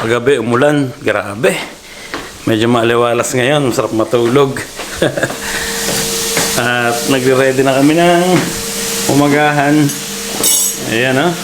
Paggabi, umulan. Grabe. Medyo maaliwalas ngayon. Masarap matulog. At nagre-ready na kami ng umagahan. Ayan oh.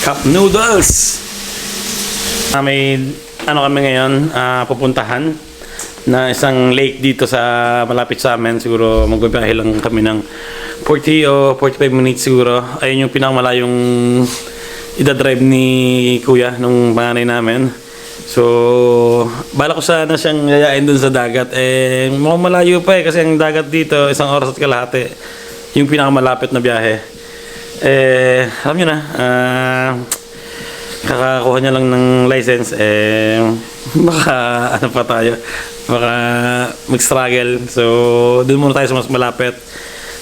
Cup noodles. Ah, may ano kami ngayon, ah, pupuntahan na isang lake dito sa malapit sa amin. Siguro magbabiyahe lang kami ng 40 o 45 minutes siguro. Ayun yung pinakamalayong idadrive ni kuya nung panganay namin. So, bala ko sana siyang yayain dun sa dagat. Eh, mukhang malayo pa eh kasi ang dagat dito, isang oras at kalahati. Yung pinakamalapit na biyahe. Eh, alam nyo na, ah, kakakuha niya lang ng license, eh, baka ano pa tayo, baka mag-struggle. So, doon muna tayo sa mas malapit.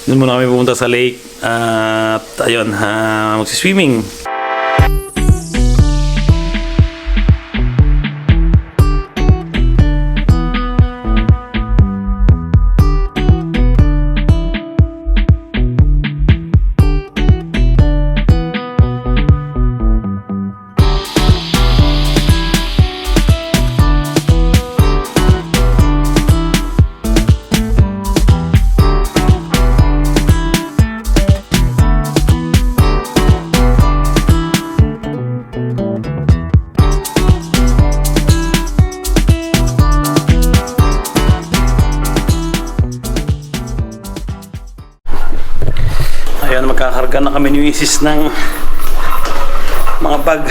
Doon muna kami pumunta sa lake. At ayun, uh, magsiswimming. Ayan, ng mga bag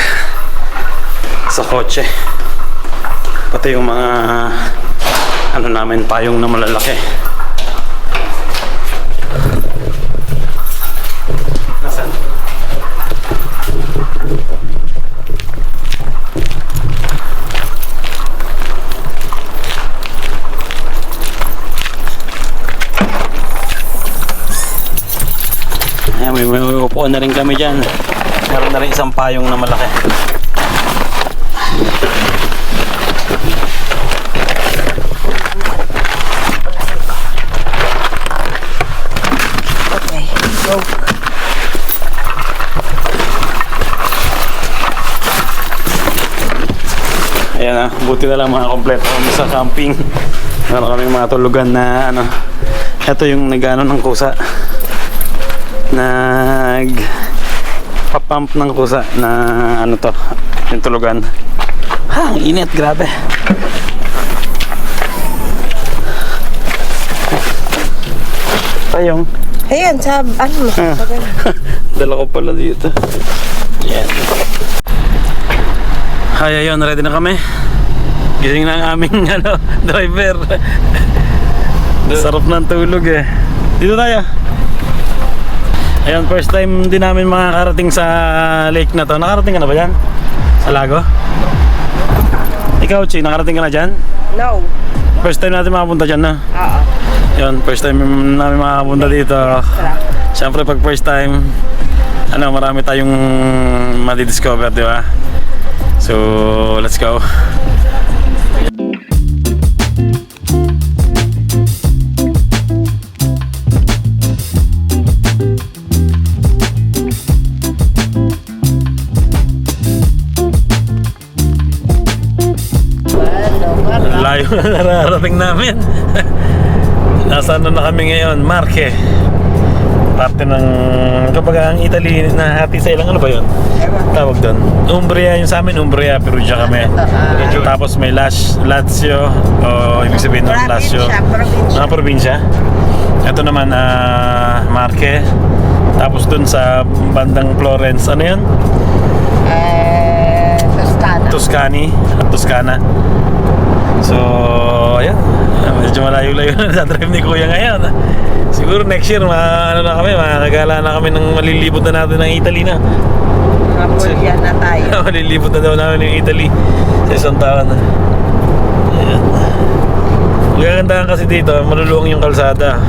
sa kotse. Pati yung mga ano namin, payong na malalaki. Nasaan? Ayan, upuan na rin kami dyan. Meron na rin isang payong na malaki. Ayan na, buti na lang mga kompleto kami sa camping. Meron kami mga tulugan na ano. Ito yung nagano ng kusa. Nag papump ng kusa na ano to, yung tulugan. Ha, ang init, grabe. Tayong. Ayan, sa ano mo? Ah. Ano. Dala ko pala dito. Yan. Hay, ayun, ready na kami. Gising na ang aming ano, driver. Sarap ng tulog eh. Dito tayo. Ayun, first time din namin makakarating sa lake na to. Nakarating ka na ba dyan? Sa lago? Ikaw, Chi, nakarating ka na dyan? No. First time natin makapunta dyan na. Oo. Yun, first time namin makapunta dito. Siyempre pag first time, ano, marami tayong madidiscover, di ba? So, let's go. Nararating namin. Nasaan na, na kami ngayon? Marke. Parte ng, kapag ang Italy na hati sa ilang ano ba yun? Tawag doon. Umbria yung sa amin, Umbria, Perugia kami. Tapos may Las, Lazio, o ibig sabihin ng Lazio. Probinsya. Mga probinsya. Ito naman, ah, Marke. Tapos doon sa bandang Florence, ano yun? Eh, Toscana. Tuscany at Toscana. So, ayan. Medyo malayo-layo na sa drive ni Kuya ngayon. Siguro next year, ma ano na kami, makakagala na kami ng malilibot na natin ng Italy na. Mapulyan na tayo. malilibot na daw namin yung Italy sa isang taon. Ayan. Magagandaan kasi dito, maluluwang yung kalsada.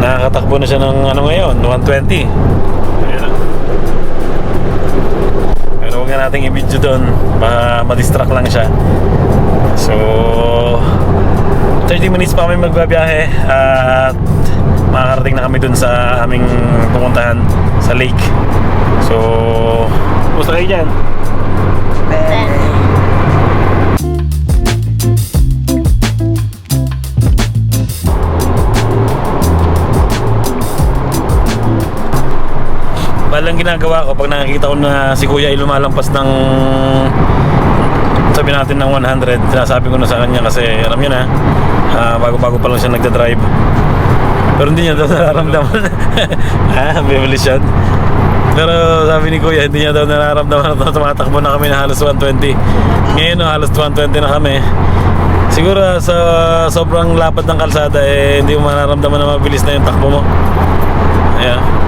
Nakakatakbo na siya ng ano ngayon, 120. Ayan. Pero huwag na nating i-video doon, ma-distract lang siya. So, 30 minutes pa kami magbabiyahe at makakarating na kami dun sa aming pupuntahan sa lake. So, kumusta kayo dyan? Bye. Balang ginagawa ko pag nakakita ko na si Kuya ay lumalampas ng sabi natin ng 100 sinasabi ko na sa kanya kasi alam niyo na ah, bago-bago pa lang siya nagda-drive. Pero hindi niya daw nararamdaman. Ha bibilis siya. Pero sabi ni Kuya hindi niya daw nararamdaman na tumatakbo na kami na halos 120 ngayon no, halos 120 na kami. Siguro sa sobrang lapad ng kalsada eh hindi mo mararamdaman na mabilis na yung takbo mo. Ayan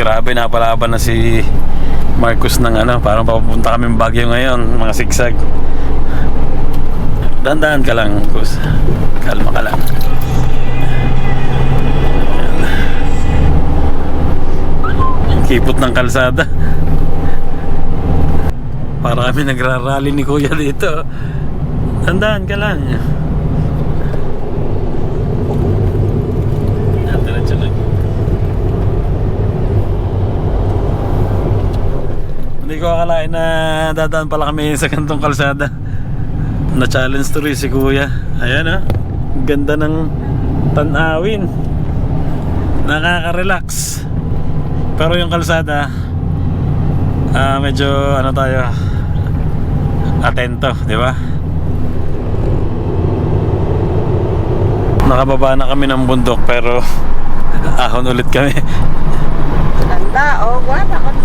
Grabe napalaban na si Marcus ng ano, parang papunta kami Baguio ngayon, mga sigsag. Dandan ka lang, Marcus. Kalma ka lang. Kipot ng kalsada. Para kami nagrarally ni Kuya dito. Dandan ka lang. Yan, diretso lang. Hindi ko akalain na dadaan pala kami sa kantong kalsada. Na-challenge to rin si kuya. Ayan ah. Ganda ng tanawin. Nakaka-relax. Pero yung kalsada, ah medyo ano tayo, atento, di ba? Nakababa na kami ng bundok pero ahon ulit kami. Tanda, o, wala akong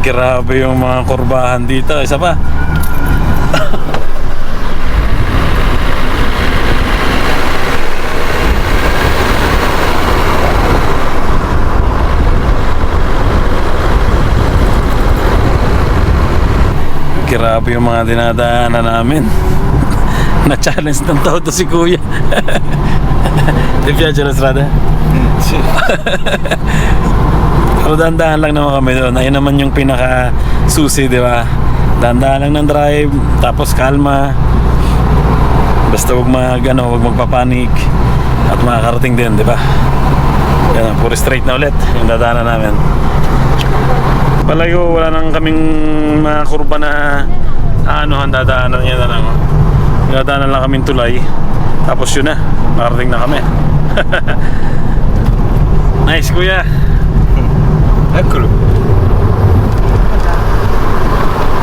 Grabe yung mga kurbahan dito. Isa pa. Grabe yung mga dinadaanan namin. Na-challenge ng tao to si Kuya. Di Piaggio la strada? Pero dahan-dahan lang naman kami doon. Ayun naman yung pinaka susi, di ba? Dahan-dahan lang ng drive, tapos kalma. Basta wag mag, ano, wag magpapanik. At makakarating din, di ba? Yan, puro straight na ulit yung dadaanan namin. Palayo, wala nang kaming mga kurba na ano, dadaanan yan na lang. Dadaanan lang kaming tulay. Tapos yun na, makarating na kami. nice, kuya. Eccolo.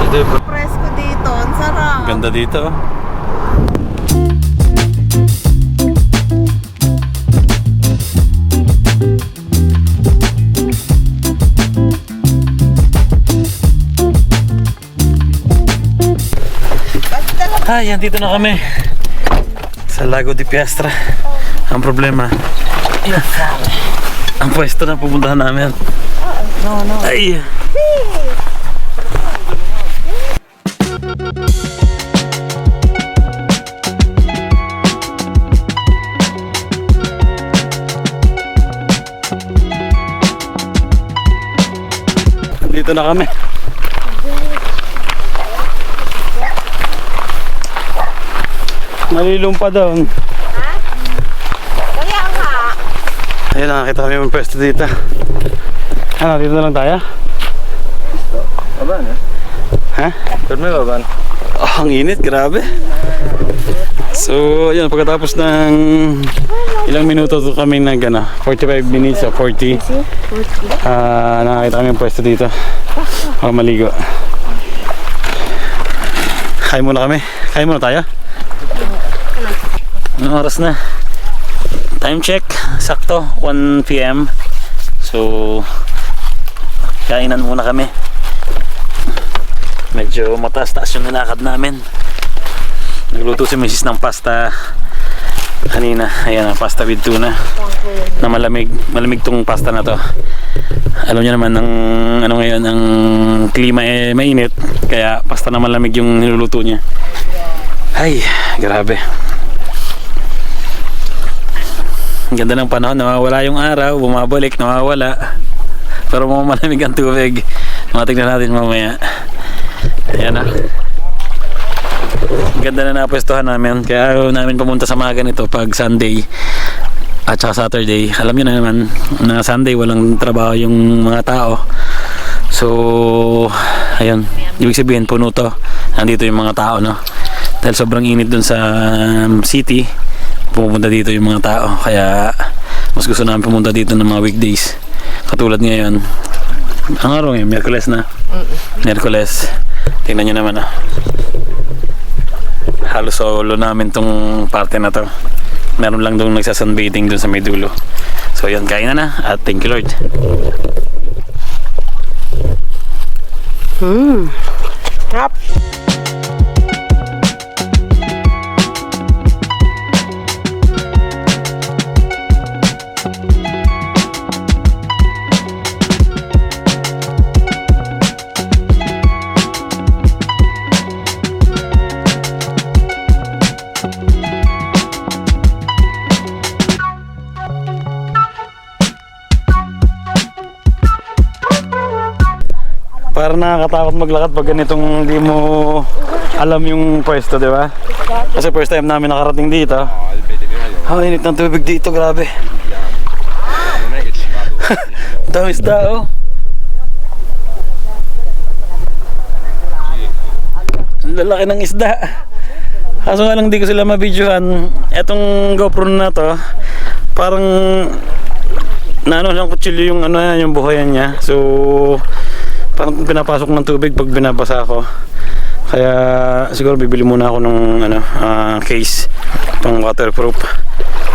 Ito yung Presko dito, ang sarap. Ganda dito. oh. Basta Ah, yan dito na kami. Sa Lago di Piastra. Ang problema, ang pwesto na pupuntahan namin. No, no. Ay! Dito na kami. Nalilong pa doon. Kaya nga. Ayun, nakakita kami ng pwesto dito. Ano, dito na lang tayo? Va bene? Ha? Per me va bene. Oh, ang init, grabe. So, ayun, pagkatapos ng ilang minuto to kami nag, ano, 45 minutes o 40, ah nakakita kami ng pwesto dito. Ako maligo. Kain muna kami. Kain muna tayo. Anong oras na? Time check. Sakto. 1 p.m. So, kainan muna kami. Medyo mataas-taas yung nilakad namin. Nagluto si Mrs. ng pasta kanina. Ayan, pasta with tuna na malamig. Malamig tong pasta na to. Alam niyo naman, ang ano ngayon, ang klima eh mainit. Kaya pasta na malamig yung niluluto niya. Ay, grabe. Ang ganda ng panahon, nawawala yung araw, bumabalik, nawawala. Pero malamig ang tubig. Matignan natin mamaya. Ayan na. ganda na napwestuhan namin. Kaya ayaw namin pumunta sa mga ganito pag Sunday at saka Saturday. Alam niyo na naman na Sunday walang trabaho yung mga tao. So, ayun. Ibig sabihin, puno to. Nandito yung mga tao, no? Dahil sobrang init dun sa um, city, pupunta dito yung mga tao. Kaya, mas gusto namin pumunta dito ng mga weekdays. Katulad ngayon. Ang araw ngayon, Merkules na. Merkules. Tingnan nyo naman, ah. Halos solo namin tong parte na to. Meron lang doon nagsasunbathing doon sa may dulo. So, yun, kain na na. At thank you, Lord. Hap. Nakakatakot maglakad pag ganitong hindi mo alam yung pwesto, di ba? Kasi first time namin nakarating dito. Oh, init ng tubig dito, grabe. Ang Dami isda, oh. Lalaki ng isda. Kaso nga lang di ko sila mabidyohan. Etong GoPro na to, parang naano ng kutsilyo yung ano yan, yung buhayan niya. So, parang pinapasok ng tubig pag binabasa ako. Kaya siguro bibili muna ako ng ano, ah, case pang waterproof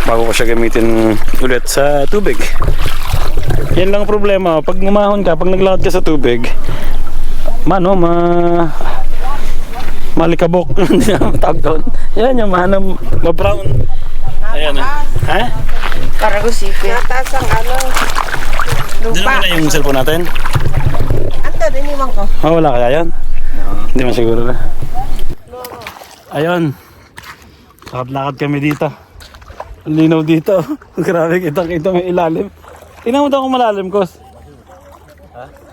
bago ko siya gamitin ulit sa tubig. Yan lang ang problema, pag ngumahon ka, pag naglakad ka sa tubig, mano, ma malikabok, hindi na matawag doon. Yan yung mahanam, ma-brown. Ayan. ah. Ha? Karagusipin. Natas ang ano. Diyan Lupa. na yung cellphone natin? Anto, diniwan ko. Ah, wala kaya yan? Hindi man siguro na. Ayun. Lakad-lakad kami dito. Ang linaw dito. Grabe, kitang-kita may ilalim. Tingnan mo daw kung malalim, Kos.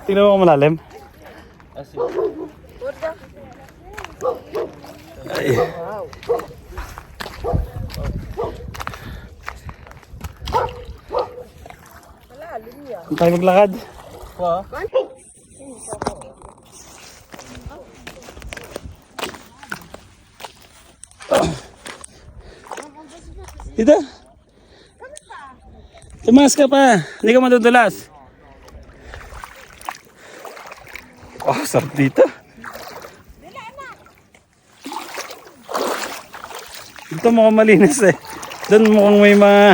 Tingnan mo kung malalim. Ay. Ang tayo maglakad. Dito. Tumas ka pa. Hindi ka madudulas. Oh, sarap dito. Dito mukhang malinis eh. Doon mukhang may mga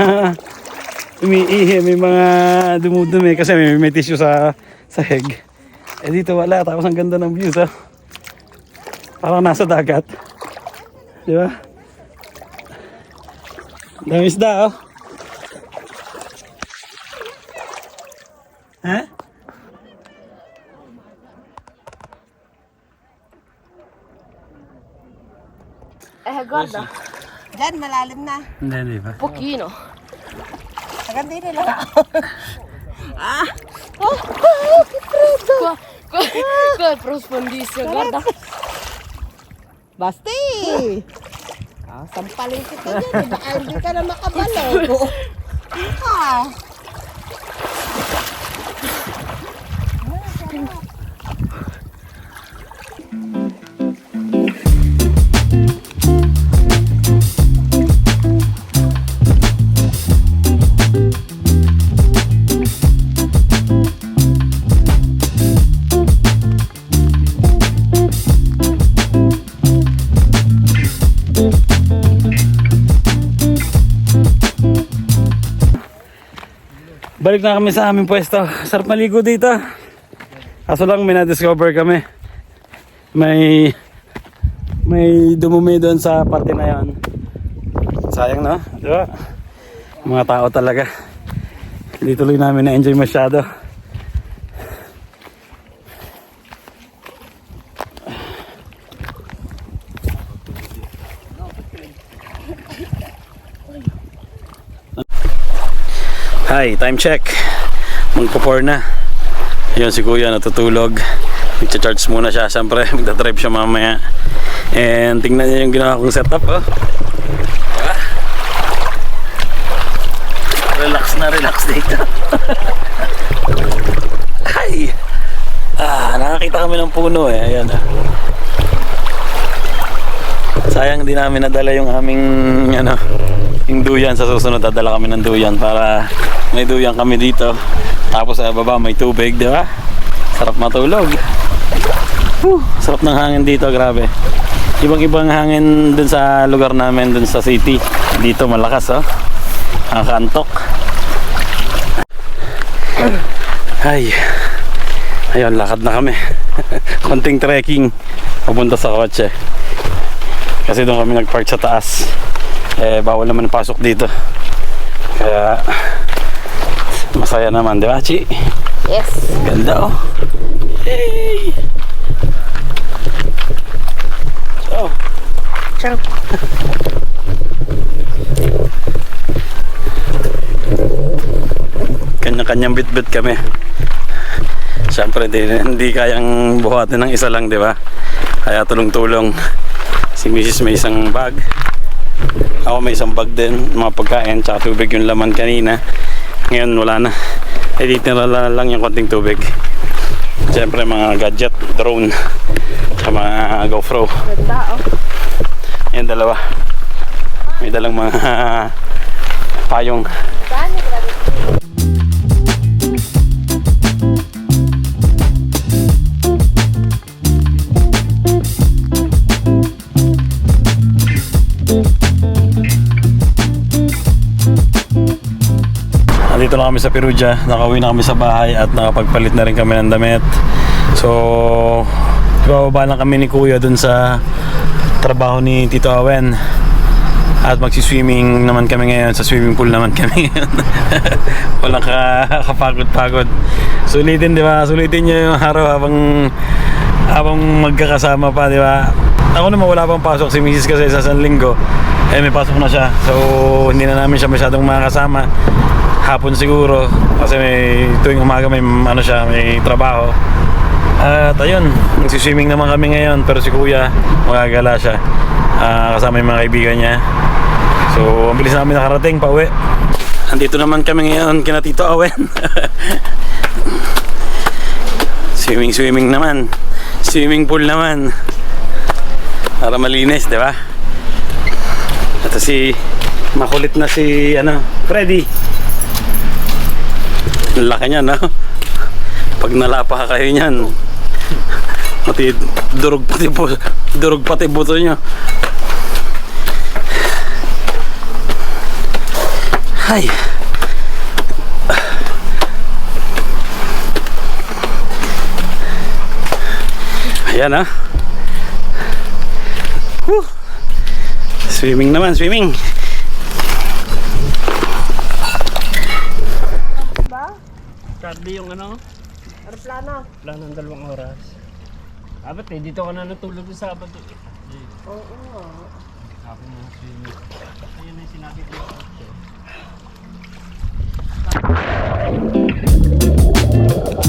umiihi, may mga dumudumi kasi may, may tissue sa sahig. Eh dito wala, tapos ang ganda ng views ah. Parang nasa dagat. Di ba? Dami isda oh. Ha? Eh, guarda, Diyan, malalim na. Hindi, di ba? pochino. Hanggang din nila. Qua, qua, qua è profondissimo, guarda. Basti! Ah, sampalin kita dyan. Baka hindi ka na makabalik. Ah. Balik na kami sa aming pwesto. Sarap maligo dito. Kaso lang may na-discover kami. May may dumumi doon sa parte na yon. Sayang no? Di ba? Mga tao talaga. Hindi tuloy namin na-enjoy masyado. Hi, time check. Magpo-4 na. Ayun si kuya natutulog. Magcha-charge muna siya. Siyempre, magdadrive siya mamaya. And tingnan niyo yung ginawa kong setup, oh. Diba? Relax na relax dito. Ay! Ah, nakakita kami ng puno eh. Ayan. ah. Sayang di namin nadala yung aming ano, yung duyan sa susunod dadala kami ng duyan para may duyan kami dito. Tapos sa baba may tubig, di ba? Sarap matulog. Whew, sarap ng hangin dito, grabe. Ibang-ibang hangin dun sa lugar namin, dun sa city. Dito malakas, oh. Nakakantok. Ay. Ayun, lakad na kami. Konting trekking. Papunta sa kotse. Kasi doon kami nagpark sa taas. Eh, bawal naman pasok dito. Kaya, masaya naman, di ba, Chi? Yes. Ganda, oh. Hey! So, Ciao. kanya-kanyang bit-bit kami. Siyempre, di, hindi kayang buhatin ng isa lang, di ba? Kaya tulong-tulong. Si Mrs. may isang bag. Ako may isang bag din, mga pagkain, tsaka tubig yung laman kanina. Ngayon wala na. Dito na lang yung konting tubig. Siyempre, mga gadget, drone, tsaka mga. Ganda oh. Yan dalawa. May dalang mga payong. Nandito na kami sa Perugia, nakauwi na kami sa bahay at nakapagpalit na rin kami ng damit. So, ibababa lang kami ni Kuya dun sa trabaho ni Tito Awen. At magsiswimming naman kami ngayon, sa swimming pool naman kami ngayon. Walang ka, kapagod-pagod. Sulitin, di ba? Sulitin nyo yung araw habang, habang magkakasama pa, di ba? Ako naman wala pang pasok si Mrs. kasi sa San Linggo. Eh, may pasok na siya. So, hindi na namin siya masyadong makakasama hapon siguro kasi may tuwing umaga may ano siya may trabaho. At ayun nagsiswimming naman kami ngayon pero si kuya magagala siya. Ah, kasama yung mga kaibigan niya. So ang bilis namin nakarating pa uwi. Andito naman kami ngayon kina Tito Awen swimming swimming naman. Swimming pool naman. Para malinis di ba? Ito si makulit na si ano Freddy laki niya, no? Pag nalapa ka kayo niyan, pati durog pati po, durog pati buto niyo. Hay. Ayan ha. Whew. Swimming naman, swimming. Doble yung ano? Aeroplano. Plano ng dalawang oras. Ah, Abot eh, dito ka na natulog sa Sabado. eh. Ayun. Oo. Sabi mo si... Ayun na yung sinabi ko. Okay.